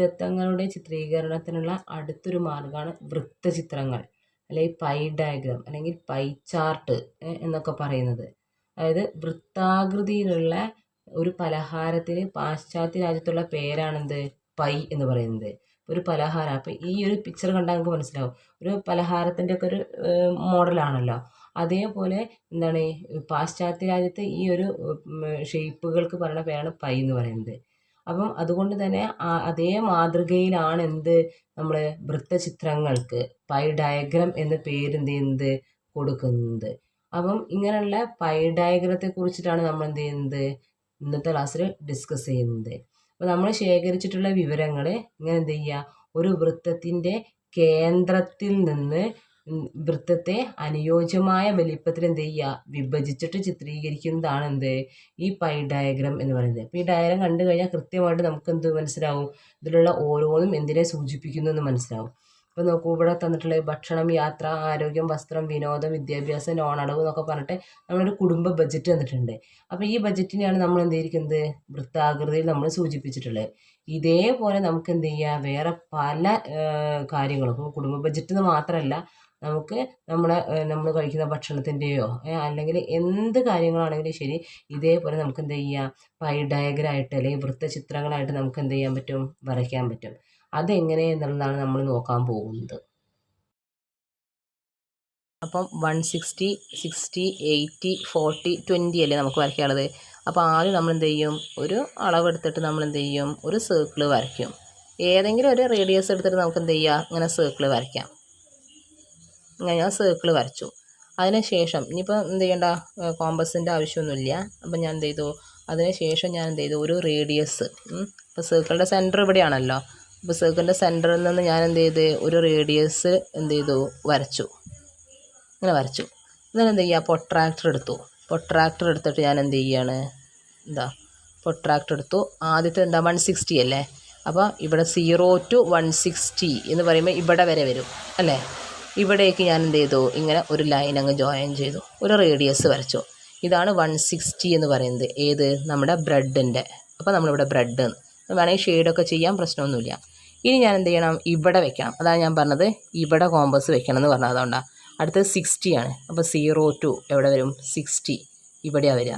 ദത്തങ്ങളുടെ ചിത്രീകരണത്തിനുള്ള അടുത്തൊരു മാർഗമാണ് വൃത്തചിത്രങ്ങൾ അല്ലെങ്കിൽ പൈ ഡയഗ്രം അല്ലെങ്കിൽ പൈ ചാർട്ട് എന്നൊക്കെ പറയുന്നത്. അതായത് വൃത്താകൃതിയിലുള്ള ഒരു പലഹാരത്തിന് പാശ്ചാത്യ രാജ്യത്തുള്ള പേരാണെന്ത്? പൈ എന്ന് പറയുന്നത്. ഒരു പലഹാരം. അപ്പോൾ ഈ ഒരു പിക്ചർ കണ്ടാൽ നമുക്ക് മനസ്സിലാവും. ഒരു പലഹാരത്തിന്റെ ഒക്കെ ഒരു മോഡലാണല്ലോ അതേപോലെ എന്താണ്? പാശ്ചാത്യ രാജ്യത്ത് ഈ ഒരു ഷേപ്പുകൾക്ക് പറയുന്ന പേരാണ് പൈ എന്ന് പറയുന്നത്. അപ്പം അതുകൊണ്ട് തന്നെ അതേ മാതൃകയിലാണ് എന്ത് നമ്മൾ വൃത്തചിത്രങ്ങൾക്ക് പൈ ഡയഗ്രം എന്ന പേര് എന്ത് ചെയ്യുന്നത് കൊടുക്കുന്നത്? അപ്പം ഇങ്ങനെയുള്ള പൈ ഡയഗ്രത്തെ കുറിച്ചിട്ടാണ് നമ്മൾ എന്ത് ചെയ്യുന്നത്? ഇന്നത്തെ ക്ലാസ്സിൽ ഡിസ്കസ് ചെയ്യുന്നത്. അപ്പോൾ നമ്മൾ ശേഖരിച്ചിട്ടുള്ള വിവരങ്ങൾ ഇങ്ങനെ എന്ത് ചെയ്യുക? ഒരു വൃത്തത്തിന്റെ കേന്ദ്രത്തിൽ നിന്ന് വൃത്തത്തെ അനുയോജ്യമായ വലിപ്പത്തിൽ എന്ത് ചെയ്യുക? വിഭജിച്ചിട്ട് ചിത്രീകരിക്കുന്നതാണ് എന്ത് ഈ പൈ ഡയഗ്രം എന്ന് പറയുന്നത്. ഈ ഡയഗ്രം കണ്ടു കഴിഞ്ഞാൽ കൃത്യമായിട്ട് നമുക്ക് എന്ത് മനസ്സിലാവും? ഇതിലുള്ള ഓരോന്നും എന്തിനെ സൂചിപ്പിക്കുന്നു എന്ന് മനസ്സിലാവും. ഇപ്പോൾ നോക്കൂ ഇവിടെ തന്നിട്ടുള്ള ഭക്ഷണം യാത്ര ആരോഗ്യം വസ്ത്രം വിനോദം വിദ്യാഭ്യാസം ലോൺ അടവ് എന്നൊക്കെ പറഞ്ഞിട്ട് നമ്മളൊരു കുടുംബ ബജറ്റ് തന്നിട്ടുണ്ട്. അപ്പോൾ ഈ ബജറ്റിനെയാണ് നമ്മൾ എന്ത് ചെയ്തിരിക്കുന്നത്? വൃത്താകൃതിയിൽ നമ്മൾ സൂചിപ്പിച്ചിട്ടുള്ളത്. ഇതേപോലെ നമുക്ക് എന്ത് ചെയ്യാം വേറെ പല കാര്യങ്ങളും. കുടുംബ ബജറ്റ് എന്ന് മാത്രമല്ല നമുക്ക് നമ്മളെ നമ്മൾ കഴിക്കുന്ന ഭക്ഷണത്തിന്റെയോ അല്ലെങ്കിൽ എന്ത് കാര്യങ്ങളാണെങ്കിലും ശരി ഇതേപോലെ നമുക്ക് എന്ത് ചെയ്യാം? പൈ ഡയഗ്രായിട്ട് അല്ലെങ്കിൽ വൃത്തചിത്രങ്ങളായിട്ട് നമുക്ക് എന്ത് ചെയ്യാൻ പറ്റും? വരയ്ക്കാൻ പറ്റും. അതെങ്ങനെ എന്നുള്ളതാണ് നമ്മൾ നോക്കാൻ പോകുന്നത്. അപ്പം one sixty sixty eighty forty twenty അല്ലേ നമുക്ക് വരയ്ക്കാനുള്ളത്? അപ്പോൾ ആദ്യം നമ്മൾ എന്ത് ചെയ്യും? ഒരു അളവെടുത്തിട്ട് നമ്മൾ എന്ത് ചെയ്യും? ഒരു സർക്കിൾ വരയ്ക്കും. ഏതെങ്കിലും ഒരു റേഡിയസ് എടുത്തിട്ട് നമുക്ക് എന്ത് ചെയ്യാം? ഇങ്ങനെ സർക്കിൾ വരയ്ക്കാം. ഇങ്ങനെ ഞാൻ സർക്കിൾ വരച്ചു. അതിന് ശേഷം ഇനിയിപ്പോൾ എന്ത് ചെയ്യണ്ട? കോമ്പസിന്റെ ആവശ്യമൊന്നുമില്ല. അപ്പം ഞാൻ എന്ത് ചെയ്തു? അതിന് ശേഷം ഞാൻ എന്ത് ചെയ്തു? ഒരു റേഡിയസ് ഇപ്പോൾ സർക്കിളിന്റെ സെന്റർ ഇവിടെയാണല്ലോ. അപ്പോൾ സർക്കിളിന്റെ സെന്ററിൽ നിന്ന് ഞാൻ എന്ത് ചെയ്ത്? ഒരു റേഡിയസ് എന്ത് ചെയ്തു? വരച്ചു. ഇങ്ങനെ വരച്ചു. എന്നിട്ട് എന്ത് ചെയ്യുക? പൊട്രാക്ടർ എടുത്തു. പൊട്രാക്ടർ എടുത്തിട്ട് ഞാൻ എന്ത് ചെയ്യാണ് എന്താ? പൊട്രാക്ടർ എടുത്തു. ആദ്യത്തെ എന്താ? വൺ സിക്സ്റ്റി അല്ലേ? അപ്പോൾ ഇവിടെ സീറോ ടു വൺ സിക്സ്റ്റി എന്ന് പറയുമ്പോൾ ഇവിടെ വരെ വരും. അല്ലേ? ഇവിടേക്ക് ഞാൻ എന്ത് ചെയ്തു? ഇങ്ങനെ ഒരു ലൈൻ അങ്ങ് ജോയിൻ ചെയ്തു. ഒരു റേഡിയസ് വരച്ചു. ഇതാണ് വൺ സിക്സ്റ്റി എന്ന് പറയുന്നത്. ഏത്? നമ്മുടെ ബ്രെഡിന്റെ അപ്പോൾ നമ്മളിവിടെ ബ്രെഡ് വേണമെങ്കിൽ ഷെയ്ഡൊക്കെ ചെയ്യാൻ പ്രശ്നമൊന്നുമില്ല. ഇനി ഞാൻ എന്ത് ചെയ്യണം? ഇവിടെ വെക്കണം. അതാണ് ഞാൻ പറഞ്ഞത്. ഇവിടെ കോമ്പസ് വെക്കണം എന്ന് പറഞ്ഞത്. അതുകൊണ്ടാണ് അടുത്തത് സിക്സ്റ്റിയാണ് അപ്പോൾ സീറോ ടു എവിടെ വരും? സിക്സ്റ്റി ഇവിടെയാണ് വരിക.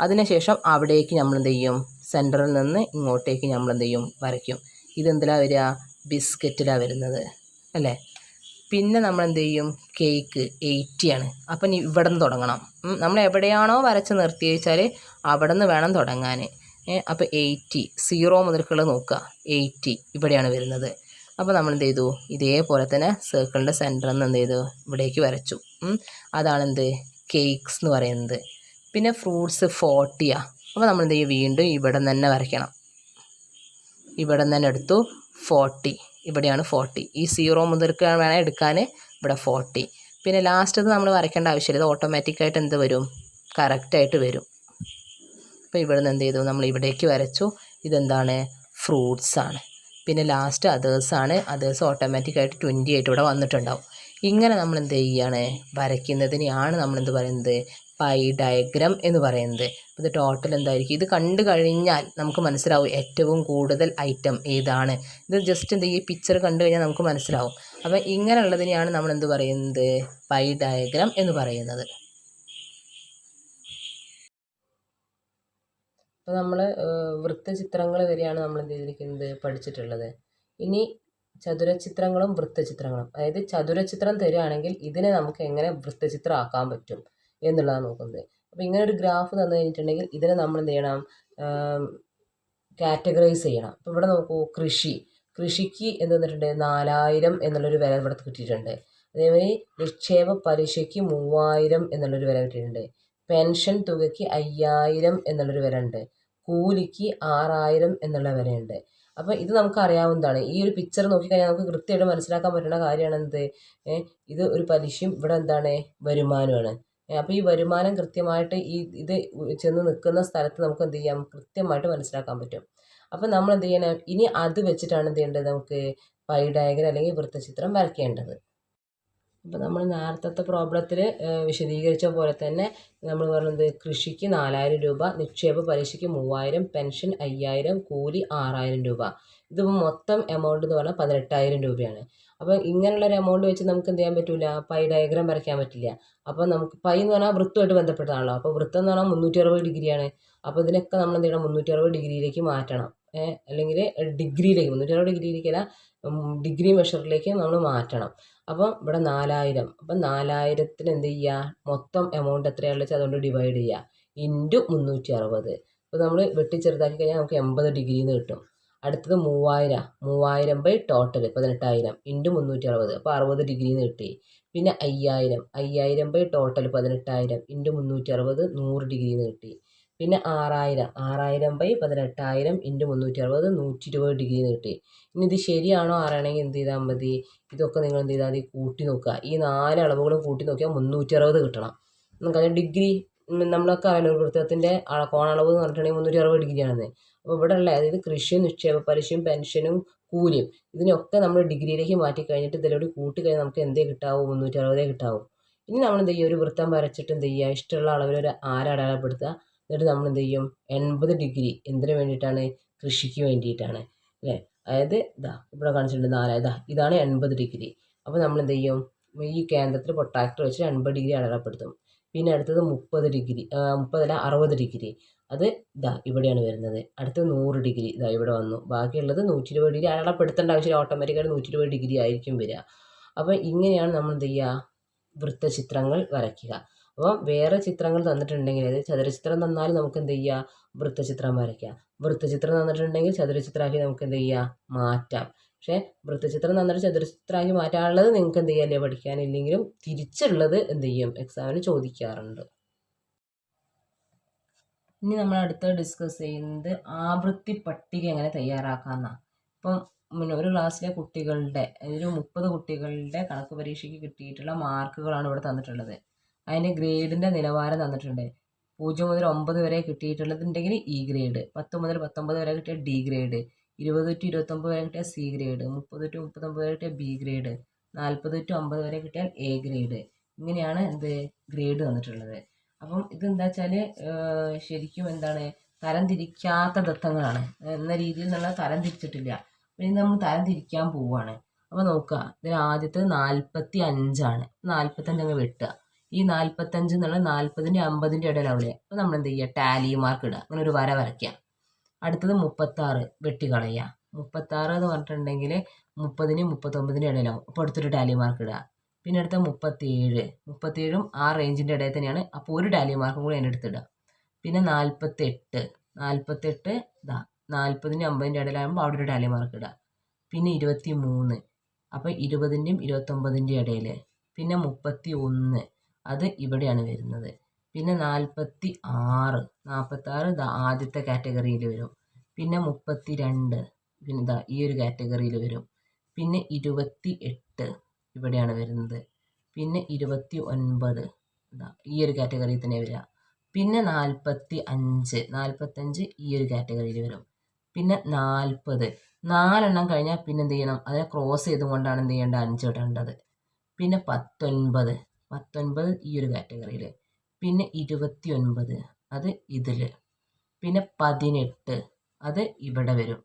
അതിനുശേഷം അവിടേക്ക് നമ്മൾ എന്ത് ചെയ്യും? സെന്ററിൽ നിന്ന് ഇങ്ങോട്ടേക്ക് നമ്മൾ എന്ത് ചെയ്യും? വരയ്ക്കും. ഇതെന്തിലാണ് വരിക? ബിസ്ക്കറ്റിലാണ് വരുന്നത്. അല്ലേ? പിന്നെ നമ്മൾ എന്ത് ചെയ്യും കേക്ക് എയ്റ്റി ആണ് അപ്പം ഇവിടെ നിന്ന് തുടങ്ങണം. നമ്മൾ എവിടെയാണോ വരച്ച് നിർത്തി വെച്ചാൽ അവിടെ നിന്ന് വേണം തുടങ്ങാൻ അപ്പോൾ എയ്റ്റി സീറോ മുതൽക്കുള്ള നോക്കുക. എയ്റ്റി ഇവിടെയാണ് വരുന്നത്. അപ്പോൾ നമ്മൾ എന്ത് ചെയ്തു ഇതേപോലെ തന്നെ സർക്കിളിന്റെ സെന്ററിൽ നിന്ന് എന്ത് ചെയ്തു ഇവിടേക്ക് വരച്ചു. അതാണ് എന്ത് കേക്ക്സ് എന്ന് പറയുന്നത്. പിന്നെ ഫ്രൂട്ട്സ് ഫോർട്ടിയാണ് അപ്പോൾ നമ്മൾ എന്ത് ചെയ്യും വീണ്ടും ഇവിടെ നിന്ന് തന്നെ വരയ്ക്കണം. ഇവിടെ നിന്ന് തന്നെ എടുത്തു ഫോർട്ടി ഇവിടെയാണ് ഫോർട്ടി ഈ സീറോ മുതൽക്ക് വേണം എടുക്കാൻ ഇവിടെ ഫോർട്ടി പിന്നെ ലാസ്റ്റ് നമ്മൾ വരയ്ക്കേണ്ട ആവശ്യമില്ല. ഇത് ഓട്ടോമാറ്റിക്കായിട്ട് എന്ത് വരും? കറക്റ്റായിട്ട് വരും. അപ്പോൾ ഇവിടെ നിന്ന് എന്ത് ചെയ്തു? നമ്മൾ ഇവിടേക്ക് വരച്ചു. ഇതെന്താണ്? ഫ്രൂട്ട്സ് ആണ്. പിന്നെ ലാസ്റ്റ് അതേഴ്സാണ് അതേഴ്സ് ഓട്ടോമാറ്റിക്കായിട്ട് ട്വന്റി ആയിട്ട് ഇവിടെ വന്നിട്ടുണ്ടാവും. ഇങ്ങനെ നമ്മൾ എന്ത് ചെയ്യുകയാണ് വരയ്ക്കുന്നതിനെയാണ് നമ്മൾ എന്ത് പറയുന്നത്? പൈ ഡയഗ്രം എന്ന് പറയുന്നത്. ഇത് ടോട്ടൽ എന്തായിരിക്കും? ഇത് കണ്ടു കഴിഞ്ഞാൽ നമുക്ക് മനസ്സിലാവും ഏറ്റവും കൂടുതൽ ഐറ്റം ഏതാണ്. ഇത് ജസ്റ്റ് എന്ത് ഈ പിക്ചർ കണ്ടു കഴിഞ്ഞാൽ നമുക്ക് മനസ്സിലാവും. അപ്പം ഇങ്ങനെയുള്ളതിനെയാണ് നമ്മൾ എന്ത് പറയുന്നത്? പൈ ഡയഗ്രം എന്ന് പറയുന്നത്. അപ്പോൾ നമ്മൾ വൃത്തചിത്രങ്ങൾ വരെയാണ് നമ്മൾ എന്ത് ചെയ്തിരിക്കുന്നത്? പഠിച്ചിട്ടുള്ളത്. ഇനി ചതുരചിത്രങ്ങളും വൃത്തചിത്രങ്ങളും. അതായത് ചതുരചിത്രം തരികയാണെങ്കിൽ ഇതിനെ നമുക്ക് എങ്ങനെ വൃത്തചിത്രം ആക്കാൻ പറ്റും എന്നുള്ളതാണ് നോക്കുന്നത്. അപ്പോൾ ഇങ്ങനെ ഒരു ഗ്രാഫ് തന്നു കഴിഞ്ഞിട്ടുണ്ടെങ്കിൽ ഇതിനെ നമ്മൾ എന്ത് ചെയ്യണം? കാറ്റഗറൈസ് ചെയ്യണം. അപ്പോൾ ഇവിടെ നോക്കൂ കൃഷി. കൃഷിക്ക് എന്ത് തന്നിട്ടുണ്ട്? നാലായിരം എന്നുള്ളൊരു വില ഇവിടെ കിട്ടിയിട്ടുണ്ട്. അതേമാതിരി നിക്ഷേപ പലിശയ്ക്ക് മൂവായിരം എന്നുള്ളൊരു വില കിട്ടിയിട്ടുണ്ട്. പെൻഷൻ തുകയ്ക്ക് അയ്യായിരം എന്നുള്ളൊരു വില ഉണ്ട് കൂലിക്ക് ആറായിരം എന്നുള്ള വിലയുണ്ട്. അപ്പോൾ ഇത് നമുക്ക് അറിയാവുന്നതാണ് ഈ ഒരു പിക്ചർ നോക്കിക്കഴിഞ്ഞാൽ നമുക്ക് കൃത്യമായിട്ട് മനസ്സിലാക്കാൻ പറ്റുന്ന കാര്യമാണ് എന്ത്? ഇത് ഒരു പലിശയും ഇവിടെ എന്താണ്? വരുമാനമാണ് അപ്പോൾ ഈ വരുമാനം കൃത്യമായിട്ട് ഈ ഇത് ചെന്ന് നിൽക്കുന്ന സ്ഥലത്ത് നമുക്ക് എന്ത് ചെയ്യാം? കൃത്യമായിട്ട് മനസ്സിലാക്കാൻ പറ്റും. അപ്പോൾ നമ്മൾ എന്ത് ചെയ്യണം? ഇനി അത് വെച്ചിട്ടാണ് എന്ത് ചെയ്യേണ്ടത് നമുക്ക്? പൈ ഡയഗ്രം അല്ലെങ്കിൽ വൃത്തചിത്രം വരയ്ക്കേണ്ടത്. അപ്പോൾ നമ്മൾ നേരത്തെ പ്രോബ്ലത്തിൽ വിശദീകരിച്ച പോലെ തന്നെ നമ്മൾ പറഞ്ഞത് കൃഷിക്ക് നാലായിരം രൂപ നിക്ഷേപ പലിശയ്ക്ക് മൂവായിരം പെൻഷൻ അയ്യായിരം കൂലി ആറായിരം രൂപ. ഇതിപ്പോൾ മൊത്തം എമൗണ്ട് എന്ന് പറഞ്ഞാൽ പതിനെട്ടായിരം രൂപയാണ്. അപ്പോൾ ഇങ്ങനെയുള്ള ഒരു എമൗണ്ട് വെച്ച് നമുക്ക് എന്ത് ചെയ്യാൻ പറ്റില്ല പൈ ഡയഗ്രാം വരയ്ക്കാൻ പറ്റില്ല. അപ്പോൾ നമുക്ക് പൈ എന്ന് പറഞ്ഞാൽ വൃത്തമായിട്ട് ബന്ധപ്പെട്ടതാണല്ലോ. അപ്പോൾ വൃത്തം എന്ന് പറഞ്ഞാൽ മുന്നൂറ്റി അറുപത് ഡിഗ്രിയാണ്. അപ്പോൾ ഇതിനൊക്കെ നമ്മൾ എന്ത് ചെയ്യണം? മുന്നൂറ്റി അറുപത് ഡിഗ്രിയിലേക്ക് മാറ്റണം. അല്ലെങ്കിൽ ഡിഗ്രിയിലേക്ക് മുന്നൂറ്റി അറുപത് ഡിഗ്രിയിലേക്കല്ല ഡിഗ്രി മെഷറിലേക്ക് നമ്മൾ മാറ്റണം. അപ്പം ഇവിടെ നാലായിരം. അപ്പം നാലായിരത്തിന് എന്ത് ചെയ്യുക? മൊത്തം എമൗണ്ട് എത്രയാണെന്ന് വെച്ചാൽ അതുകൊണ്ട് ഡിവൈഡ് ചെയ്യുക. ഇന്റു മുന്നൂറ്റി അറുപത് അപ്പോൾ നമ്മൾ വെട്ടി ചെറുതാക്കി കഴിഞ്ഞാൽ നമുക്ക് എൺപത് ഡിഗ്രിന്ന് കിട്ടും. അടുത്തത് മൂവായിരം. മൂവായിരം ബൈ ടോട്ടൽ പതിനെട്ടായിരം ഇന്റു മുന്നൂറ്റി അറുപത് അപ്പോൾ അറുപത് ഡിഗ്രിന്ന് കിട്ടി. പിന്നെ അയ്യായിരം. അയ്യായിരം ബൈ ടോട്ടൽ പതിനെട്ടായിരം ഇന്റു മുന്നൂറ്റി അറുപത് നൂറ് ഡിഗ്രിന്ന് കിട്ടി. പിന്നെ ആറായിരം. ആറായിരം ബൈ പതിനെട്ടായിരം ഇന്റു മുന്നൂറ്റി അറുപത് നൂറ്റി ഇരുപത് ഡിഗ്രി കിട്ടി. ഇനി ഇത് ശരിയാണോ അറിയണമെങ്കിൽ എന്ത് ചെയ്താൽ മതി? ഇതൊക്കെ നിങ്ങൾ എന്ത് ചെയ്താൽ മതി? കൂട്ടി നോക്കുക. ഈ നാല് അളവുകളും കൂട്ടി നോക്കിയാൽ മുന്നൂറ്റി അറുപത് കിട്ടണം നമുക്കത് ഡിഗ്രി നമ്മളൊക്കെ അറിയാലോ ഒരു വൃത്തത്തിന്റെ കോണളവ് എന്ന് പറഞ്ഞിട്ടുണ്ടെങ്കിൽ മുന്നൂറ്റി അറുപത് ഡിഗ്രിയാണെന്ന് അപ്പോൾ ഇവിടെ ഉള്ള അതായത് കൃഷിയും നിക്ഷേപ പലിശയും പെൻഷനും കൂലിയും ഇതിനൊക്കെ നമ്മൾ ഡിഗ്രിയിലേക്ക് മാറ്റി കഴിഞ്ഞിട്ട് ഇതിലൂടെ കൂട്ടി കഴിഞ്ഞാൽ നമുക്ക് എന്തേ കിട്ടാവും? മുന്നൂറ്റി അറുപതേ കിട്ടാവൂ. ഇനി നമ്മൾ എന്ത് ചെയ്യുക? ഒരു വൃത്തം വരച്ചിട്ട് എന്ത് ചെയ്യുക? ഇഷ്ടമുള്ള അളവിൽ ഒരു ആരടയാളപ്പെടുത്തുക എന്നിട്ട് നമ്മൾ എന്ത് ചെയ്യും എൺപത് ഡിഗ്രി എന്തിനു വേണ്ടിയിട്ടാണ്? കൃഷിക്ക് വേണ്ടിയിട്ടാണ്. അല്ലേ? അതായത് ഇതാ ഇവിടെ കാണിച്ചിട്ടുണ്ട് നാല്. ഇതാ ഇതാണ് എൺപത് ഡിഗ്രി. അപ്പോൾ നമ്മൾ എന്ത് ചെയ്യും ഈ കേന്ദ്രത്തിൽ പൊട്ടാക്ടർ വെച്ച് എൺപത് ഡിഗ്രി അടയാളപ്പെടുത്തും. പിന്നെ അടുത്തത് മുപ്പത് ഡിഗ്രി മുപ്പതല്ല അറുപത് ഡിഗ്രി. അത് ഇതാ ഇവിടെയാണ് വരുന്നത്. അടുത്തത് നൂറ് ഡിഗ്രി ഇതാ ഇവിടെ വന്നു. ബാക്കിയുള്ളത് നൂറ്റി ഇരുപത് ഡിഗ്രി അടയാളപ്പെടുത്തേണ്ട ആവശ്യമില്ല. ഓട്ടോമാറ്റിക്കായിട്ട് നൂറ്റി ഇരുപത് ഡിഗ്രി ആയിരിക്കും വരിക. അപ്പോൾ ഇങ്ങനെയാണ് നമ്മൾ എന്ത് ചെയ്യുക വൃത്തചിത്രങ്ങൾ വരയ്ക്കുക. അപ്പോൾ വേറെ ചിത്രങ്ങൾ തന്നിട്ടുണ്ടെങ്കിൽ അതായത് ചതുരചിത്രം തന്നാൽ നമുക്ക് എന്ത് ചെയ്യുക വൃത്തചിത്രം വരയ്ക്കാം. വൃത്തചിത്രം തന്നിട്ടുണ്ടെങ്കിൽ ചതുരചിത്രമാക്കി നമുക്ക് എന്ത് ചെയ്യുക മാറ്റാം. പക്ഷേ വൃത്തചിത്രം തന്നിട്ട് ചതുരചിത്രമാക്കി മാറ്റാനുള്ളത് നിങ്ങൾക്ക് എന്ത് ചെയ്യാല്ലേ പഠിക്കാനില്ലെങ്കിലും തിരിച്ചുള്ളത് എന്ത് ചെയ്യും? എക്സാമിന് ചോദിക്കാറുണ്ട്. ഇനി നമ്മൾ അടുത്ത ഡിസ്കസ് ചെയ്യുന്നത് ആവൃത്തി പട്ടിക എങ്ങനെ തയ്യാറാക്കാമെന്നാണ് ഇപ്പം പിന്നെ ഒരു ക്ലാസ്സിലെ കുട്ടികളുടെ ഒരു മുപ്പത് കുട്ടികളുടെ കണക്ക് പരീക്ഷയ്ക്ക് കിട്ടിയിട്ടുള്ള മാർക്കുകളാണ് ഇവിടെ തന്നിട്ടുള്ളത്. അതിന്റെ ഗ്രേഡിന്റെ നിലവാരം തന്നിട്ടുണ്ട്. പൂജ്യം മുതൽ ഒമ്പത് വരെ കിട്ടിയിട്ടുള്ളതുണ്ടെങ്കിൽ ഇ ഗ്രേഡ്. പത്ത് മുതൽ പത്തൊമ്പത് വരെ കിട്ടിയ ഡി ഗ്രേഡ്. ഇരുപത് ടു ഇരുപത്തൊമ്പത് വരെ കിട്ടിയ സി ഗ്രേഡ്. മുപ്പത് ടു മുപ്പത്തൊമ്പത് വരെ കിട്ടിയ ബി ഗ്രേഡ്. നാൽപ്പത് ടു അമ്പത് വരെ കിട്ടിയാൽ എ ഗ്രേഡ്. ഇങ്ങനെയാണ് എന്ത് ഗ്രേഡ് തന്നിട്ടുള്ളത്. അപ്പം ഇതെന്താ വെച്ചാൽ ശരിക്കും എന്താണ്? തരംതിരിക്കാത്ത ദത്തങ്ങളാണ് എന്ന രീതിയിൽ നമ്മൾ തരം തിരിച്ചിട്ടില്ല. പിന്നെ നമ്മൾ തരം തിരിക്കാൻ പോവുകയാണ് അപ്പോൾ നോക്കുക ഇതിന് ആദ്യത്തെ നാൽപ്പത്തി അഞ്ചാണ്. നാൽപ്പത്തഞ്ച് അങ്ങ് വെട്ടുക. ഈ നാൽപ്പത്തഞ്ച് എന്നുള്ള നാൽപ്പതിന്റെ അമ്പതിന്റെ ഇടയിലാവില്ലേ അപ്പോൾ നമ്മൾ എന്ത് ചെയ്യുക? ടാലി മാർക്ക് ഇടുക. അങ്ങനെ ഒരു വര വരയ്ക്കുക. അടുത്തത് മുപ്പത്താറ് വെട്ടി കളയുക മുപ്പത്താറ് എന്ന് പറഞ്ഞിട്ടുണ്ടെങ്കിൽ മുപ്പതിന് മുപ്പത്തൊമ്പതിന്റെ ഇടയിലാവും. അപ്പോൾ അടുത്തൊരു ടാലി മാർക്ക് ഇടുക. പിന്നെ അടുത്ത മുപ്പത്തിയേഴ്. മുപ്പത്തിയേഴും ആ റേഞ്ചിന്റെ ഇടയിൽ തന്നെയാണ്. അപ്പോൾ ഒരു ടാലി മാർക്കും കൂടി അതിന്റെ അടുത്തിടുക പിന്നെ നാൽപ്പത്തെട്ട് നാൽപ്പത്തെട്ട് ഇതാ നാൽപ്പതിന്റെ അമ്പതിന്റെ ഇടയിലാകുമ്പോൾ അവിടെ ഒരു ടാലി മാർക്ക് ഇടുക. പിന്നെ ഇരുപത്തി മൂന്ന് അപ്പോൾ ഇരുപതിന്റെയും ഇരുപത്തൊമ്പതിന്റെയും ഇടയിൽ. പിന്നെ മുപ്പത്തി ഒന്ന് അത് ഇവിടെയാണ് വരുന്നത്. പിന്നെ നാൽപ്പത്തി ആറ് നാൽപ്പത്താറ് ഇതാ ആദ്യത്തെ കാറ്റഗറിയിൽ വരും. പിന്നെ മുപ്പത്തി രണ്ട് പിന്നെ ഇതാ ഈ ഒരു കാറ്റഗറിയിൽ വരും. പിന്നെ ഇരുപത്തി എട്ട് ഇവിടെയാണ് വരുന്നത്. പിന്നെ ഇരുപത്തി ഒൻപത് ഇതാ ഈ ഒരു കാറ്റഗറിയിൽ തന്നെ വരിക പിന്നെ നാൽപ്പത്തി അഞ്ച് നാൽപ്പത്തഞ്ച് ഈ ഒരു കാറ്റഗറിയിൽ വരും. പിന്നെ നാൽപ്പത് നാലെണ്ണം കഴിഞ്ഞാൽ പിന്നെ എന്ത് ചെയ്യണം? അതിനെ ക്രോസ് ചെയ്തുകൊണ്ടാണ് എന്ത് ചെയ്യേണ്ടത്? അഞ്ച് ഇടേണ്ടത്. പിന്നെ പത്തൊൻപത് പത്തൊൻപത് ഈ ഒരു കാറ്റഗറിയിൽ പിന്നെ ഇരുപത്തി ഒൻപത് അത് ഇതിൽ പിന്നെ പതിനെട്ട് അത് ഇവിടെ വരും.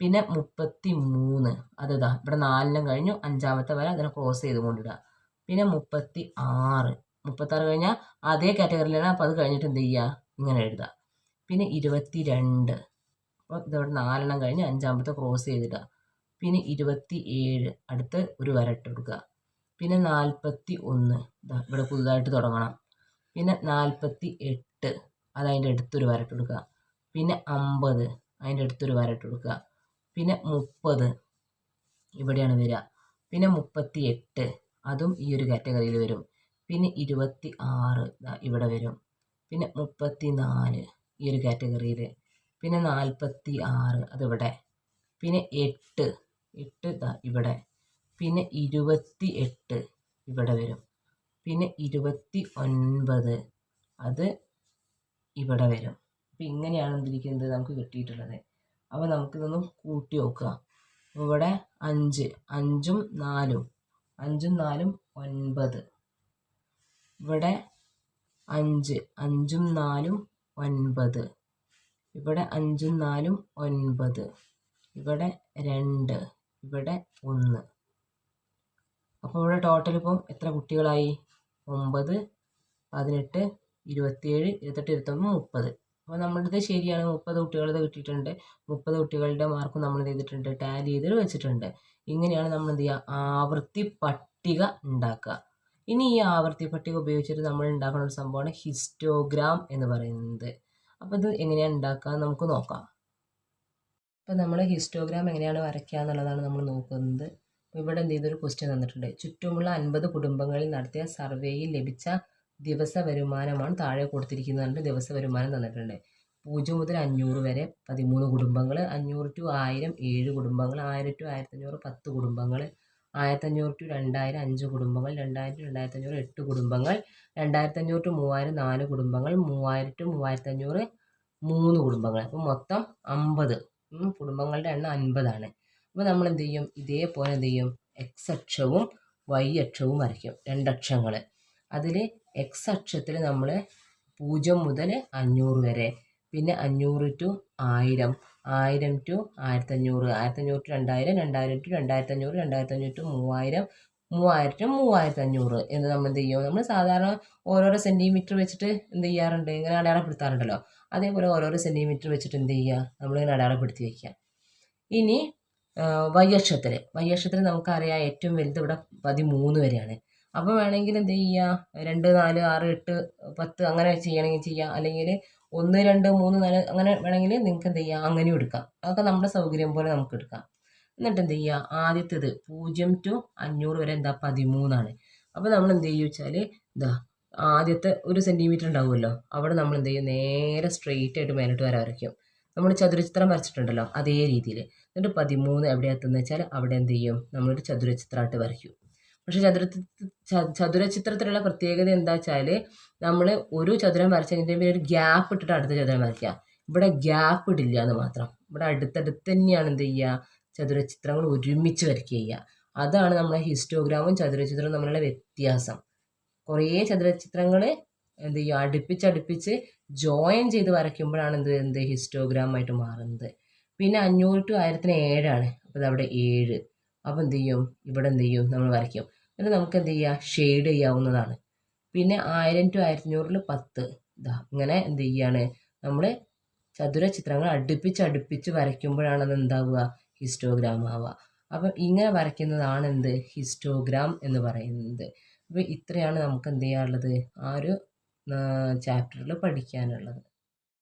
പിന്നെ മുപ്പത്തി മൂന്ന് അത് ഇതാ ഇവിടെ നാലിനും കഴിഞ്ഞു. അഞ്ചാമത്തെ വരെ അതിനെ ക്രോസ് ചെയ്ത് കൊണ്ടിടുക. പിന്നെ മുപ്പത്തി ആറ് മുപ്പത്താറ് കഴിഞ്ഞാൽ അതേ കാറ്റഗറിയിലാണ് അപ്പോൾ അത് കഴിഞ്ഞിട്ട് എന്ത് ചെയ്യുക ഇങ്ങനെ എഴുതുക പിന്നെ ഇരുപത്തി രണ്ട് അപ്പോൾ ഇതവിടെ നാലെണ്ണം കഴിഞ്ഞ് അഞ്ചാമത്തെ ക്രോസ് ചെയ്തിടുക. പിന്നെ ഇരുപത്തി ഏഴ് അടുത്ത് ഒരു വരട്ട് കൊടുക്കുക. പിന്നെ നാൽപ്പത്തി ഒന്ന് ഇതാ ഇവിടെ പുതുതായിട്ട് തുടങ്ങണം. പിന്നെ നാൽപ്പത്തി എട്ട് അത് അതിന്റെ അടുത്തൊരു വരട്ട് കൊടുക്കുക. പിന്നെ അമ്പത് അതിന്റെ അടുത്തൊരു വരട്ട് കൊടുക്കുക. പിന്നെ മുപ്പത് ഇവിടെയാണ് വരിക. പിന്നെ മുപ്പത്തി എട്ട് അതും ഈ ഒരു കാറ്റഗറിയിൽ വരും. പിന്നെ ഇരുപത്തി ആറ് ഇവിടെ വരും. പിന്നെ മുപ്പത്തി നാല് ഈ ഒരു കാറ്റഗറിയിൽ. പിന്നെ നാൽപ്പത്തി ആറ് അതിവിടെ. പിന്നെ എട്ട് എട്ട് ഇതാ ഇവിടെ. പിന്നെ ഇരുപത്തി എട്ട് ഇവിടെ വരും. പിന്നെ ഇരുപത്തി ഒൻപത് അത് ഇവിടെ വരും. അപ്പം ഇങ്ങനെയാണ് എന്തിരിക്കുന്നത് നമുക്ക് കിട്ടിയിട്ടുള്ളത്. അപ്പോൾ നമുക്കിതൊന്ന് കൂട്ടി നോക്കുക. ഇവിടെ അഞ്ച് അഞ്ചും നാലും അഞ്ചും നാലും ഒൻപത്. ഇവിടെ അഞ്ച് അഞ്ചും നാലും ഒൻപത്. ഇവിടെ അഞ്ചും നാലും ഒൻപത്. ഇവിടെ രണ്ട് ഇവിടെ ഒന്ന്. അപ്പോൾ ഇവിടെ ടോട്ടൽ ഇപ്പം എത്ര കുട്ടികളായി? ഒമ്പത് പതിനെട്ട് ഇരുപത്തിയേഴ് ഇരുപത്തെട്ട് ഇരുപത്തൊമ്പത് മുപ്പത്. അപ്പോൾ നമ്മളിത് ശരിയാണ്. മുപ്പത് കുട്ടികളുടെ കിട്ടിയിട്ടുണ്ട്. മുപ്പത് കുട്ടികളുടെ മാർക്ക് നമ്മൾ ചെയ്തിട്ടുണ്ട്? ടാലി ചെയ്ത് വെച്ചിട്ടുണ്ട്. ഇങ്ങനെയാണ് നമ്മൾ എന്ത് ചെയ്യുക? ആവൃത്തി പട്ടിക ഉണ്ടാക്കുക. ഇനി ഈ ആവൃത്തി പട്ടിക ഉപയോഗിച്ചിട്ട് നമ്മൾ ഉണ്ടാക്കുന്ന ഒരു സംഭവമാണ് ഹിസ്റ്റോഗ്രാം എന്ന് പറയുന്നത്. അപ്പോൾ ഇത് എങ്ങനെയാണ് ഉണ്ടാക്കുക നമുക്ക് നോക്കാം. അപ്പോൾ നമ്മൾ ഹിസ്റ്റോഗ്രാം എങ്ങനെയാണ് വരയ്ക്കുക എന്നുള്ളതാണ് നമ്മൾ നോക്കുന്നത്. ഇവിടെ എന്ത് ചെയ്തൊരു ക്വസ്റ്റ്യൻ തന്നിട്ടുണ്ട്. ചുറ്റുമുള്ള അൻപത് കുടുംബങ്ങളിൽ നടത്തിയ സർവേയിൽ ലഭിച്ച ദിവസ വരുമാനമാണ് താഴെ കൊടുത്തിരിക്കുന്നത് ദിവസ വരുമാനം തന്നിട്ടുണ്ട്. പൂജ്യം മുതൽ അഞ്ഞൂറ് വരെ പതിമൂന്ന് കുടുംബങ്ങൾ അഞ്ഞൂറ് ടു ആയിരം ഏഴ് കുടുംബങ്ങൾ ആയിരം ടു ആയിരത്തഞ്ഞൂറ് പത്ത് കുടുംബങ്ങൾ ആയിരത്തഞ്ഞൂറ് ടു രണ്ടായിരം അഞ്ച് കുടുംബങ്ങൾ രണ്ടായിരം ടു രണ്ടായിരത്തഞ്ഞൂറ് എട്ട് കുടുംബങ്ങൾ രണ്ടായിരത്തഞ്ഞൂറ് ടു മൂവായിരം നാല് കുടുംബങ്ങൾ മൂവായിരം ടു മൂവായിരത്തഞ്ഞൂറ് മൂന്ന് കുടുംബങ്ങൾ. അപ്പോൾ മൊത്തം അമ്പത്. കുടുംബങ്ങളുടെ എണ്ണം അൻപതാണ്. അപ്പോൾ നമ്മൾ എന്ത് ചെയ്യും ഇതേപോലെ എന്ത് ചെയ്യും എക്സ് അക്ഷവും വൈ അക്ഷവും വരയ്ക്കും. രണ്ടക്ഷങ്ങൾ അതിൽ എക്സ് അക്ഷത്തിൽ നമ്മൾ പൂജ്യം മുതൽ അഞ്ഞൂറ് വരെ. പിന്നെ അഞ്ഞൂറ് ടു ആയിരം. ആയിരം ടു ആയിരത്തഞ്ഞൂറ്. ആയിരത്തഞ്ഞൂറ് ടു രണ്ടായിരം. രണ്ടായിരം ടു രണ്ടായിരത്തഞ്ഞൂറ്. രണ്ടായിരത്തഞ്ഞൂറ് ടു മൂവായിരം. മൂവായിരം ടു മൂവായിരത്തഞ്ഞൂറ്. എന്ന് നമ്മൾ എന്ത് ചെയ്യും നമ്മൾ സാധാരണ ഓരോരോ സെന്റിമീറ്റർ വെച്ചിട്ട് എന്ത് ചെയ്യാറുണ്ട്? ഇങ്ങനെ അടയാളപ്പെടുത്താറുണ്ടല്ലോ. അതേപോലെ ഓരോരോ സെന്റിമീറ്റർ വെച്ചിട്ട് എന്ത് ചെയ്യുക നമ്മളിങ്ങനെ അടയാളപ്പെടുത്തി വയ്ക്കുക ഇനി വയ്യക്ഷത്തിൽ വൈ അക്ഷത്തിൽ നമുക്കറിയാം ഏറ്റവും വലുത് ഇവിടെ പതിമൂന്ന് വരെയാണ്. അപ്പോൾ വേണമെങ്കിൽ എന്ത് ചെയ്യുക രണ്ട് നാല് ആറ് എട്ട് പത്ത് അങ്ങനെ ചെയ്യണമെങ്കിൽ ചെയ്യാം. അല്ലെങ്കിൽ ഒന്ന് രണ്ട് മൂന്ന് നാല് അങ്ങനെ വേണമെങ്കിൽ നിങ്ങൾക്ക് എന്ത് ചെയ്യാം? അങ്ങനെയും എടുക്കാം. അതൊക്കെ നമ്മുടെ സൗകര്യം പോലെ നമുക്ക് എടുക്കാം. എന്നിട്ട് എന്ത് ചെയ്യുക ആദ്യത്തേത് പൂജ്യം ടു അഞ്ഞൂറ് വരെ എന്താ? പതിമൂന്നാണ്. അപ്പോൾ നമ്മൾ എന്ത് ചെയ്യുക വെച്ചാൽ ഇതാ ആദ്യത്തെ ഒരു സെന്റിമീറ്റർ ഉണ്ടാവുമല്ലോ. അവിടെ നമ്മൾ എന്ത് ചെയ്യും? നേരെ സ്ട്രെയിറ്റ് ആയിട്ട് മേലോട്ട് വരെ വരയ്ക്കും. നമ്മൾ ചതുരചിത്രം വരച്ചിട്ടുണ്ടല്ലോ അതേ രീതിയിൽ എന്നിട്ട് പതിമൂന്ന് എവിടെ എത്തുന്നത് വെച്ചാൽ അവിടെ എന്ത് ചെയ്യും? നമ്മളൊരു ചതുരചിത്രമായിട്ട് വരയ്ക്കും. പക്ഷെ ചതുര ചതുരചിത്രത്തിലുള്ള പ്രത്യേകത എന്താ വെച്ചാൽ നമ്മൾ ഒരു ചതുരം വരച്ചതിന്റെ ഒരു ഗ്യാപ്പ് ഇട്ടിട്ട് അടുത്ത ചതുരം വരയ്ക്കുക. ഇവിടെ ഗ്യാപ്പ് ഇടില്ല എന്ന് മാത്രം. ഇവിടെ അടുത്തടുത്ത് തന്നെയാണ് എന്ത് ചെയ്യുക? ചതുരചിത്രങ്ങൾ ഒരുമിച്ച് വരയ്ക്കുക ചെയ്യുക. അതാണ് നമ്മളെ ഹിസ്റ്റോഗ്രാമും ചതുരചിത്രവും തമ്മിലുള്ള വ്യത്യാസം. കുറേ ചതുരചിത്രങ്ങൾ എന്ത് ചെയ്യുക? അടുപ്പിച്ചടുപ്പിച്ച് ജോയിൻ ചെയ്ത് വരയ്ക്കുമ്പോഴാണ് എന്ത് എന്ത് ഹിസ്റ്റോഗ്രാമായിട്ട് മാറുന്നത്. പിന്നെ അഞ്ഞൂറ് ടു ആയിരത്തിന് ഏഴാണ്. അപ്പോൾ അവിടെ ഏഴ്. അപ്പോൾ എന്ത് ചെയ്യും? ഇവിടെ എന്ത് ചെയ്യും? നമ്മൾ വരയ്ക്കും. എന്നിട്ട് നമുക്ക് എന്ത് ചെയ്യുക ഷെയ്ഡ് ചെയ്യാവുന്നതാണ്. പിന്നെ ആയിരം ടു ആയിരത്തഞ്ഞൂറിൽ പത്ത്. ഇതാ ഇങ്ങനെ എന്ത് ചെയ്യാണ്? നമ്മൾ ചതുര ചിത്രങ്ങൾ അടുപ്പിച്ച് അടുപ്പിച്ച് വരയ്ക്കുമ്പോഴാണ് അത് എന്താവുക? ഹിസ്റ്റോഗ്രാം ആവുക. അപ്പം ഇങ്ങനെ വരയ്ക്കുന്നതാണ് എന്ത്? ഹിസ്റ്റോഗ്രാം എന്ന് പറയുന്നത്. അപ്പോൾ ഇത്രയാണ് നമുക്ക് എന്ത് ചെയ്യാനുള്ളത്? ആ ഒരു ചാപ്റ്ററിൽ പഠിക്കാനുള്ളത്.